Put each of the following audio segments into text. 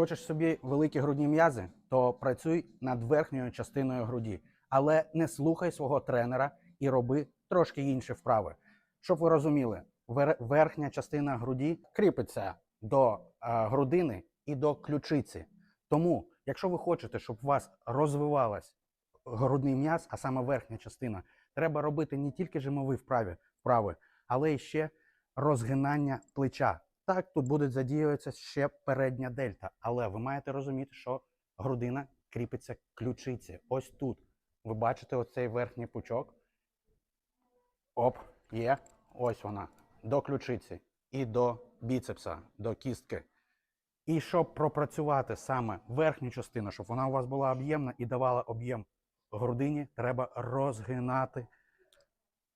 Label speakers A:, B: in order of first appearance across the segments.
A: Хочеш собі великі грудні м'язи, то працюй над верхньою частиною груді, але не слухай свого тренера і роби трошки інші вправи. Щоб ви розуміли, верхня частина груді кріпиться до е, грудини і до ключиці. Тому, якщо ви хочете, щоб у вас розвивалась грудний м'яз, а саме верхня частина, треба робити не тільки жимові вправи, вправи але й ще розгинання плеча. Так, тут буде задіюватися ще передня дельта, але ви маєте розуміти, що грудина кріпиться ключиці. Ось тут. Ви бачите оцей верхній пучок. Оп, є. Ось вона. До ключиці і до біцепса, до кістки. І щоб пропрацювати саме верхню частину, щоб вона у вас була об'ємна і давала об'єм грудині, треба розгинати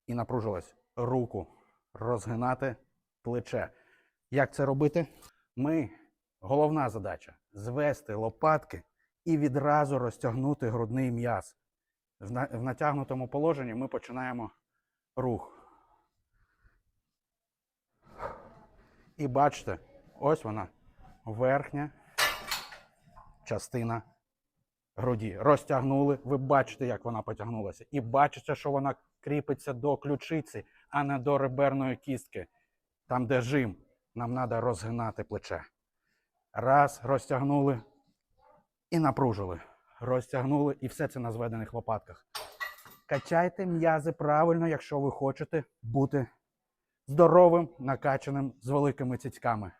A: і напружилась руку, розгинати плече. Як це робити? Ми, головна задача звести лопатки і відразу розтягнути грудний м'яз. В на- в натягнутому положенні ми починаємо рух. І бачите, ось вона, верхня частина груді. Розтягнули, ви бачите, як вона потягнулася. І бачите, що вона кріпиться до ключиці, а не до реберної кістки. Там, де жим, нам треба розгинати плече. Раз, розтягнули і напружили. Розтягнули, і все це на зведених лопатках. Качайте м'язи правильно, якщо ви хочете бути здоровим, накачаним з великими цицьками.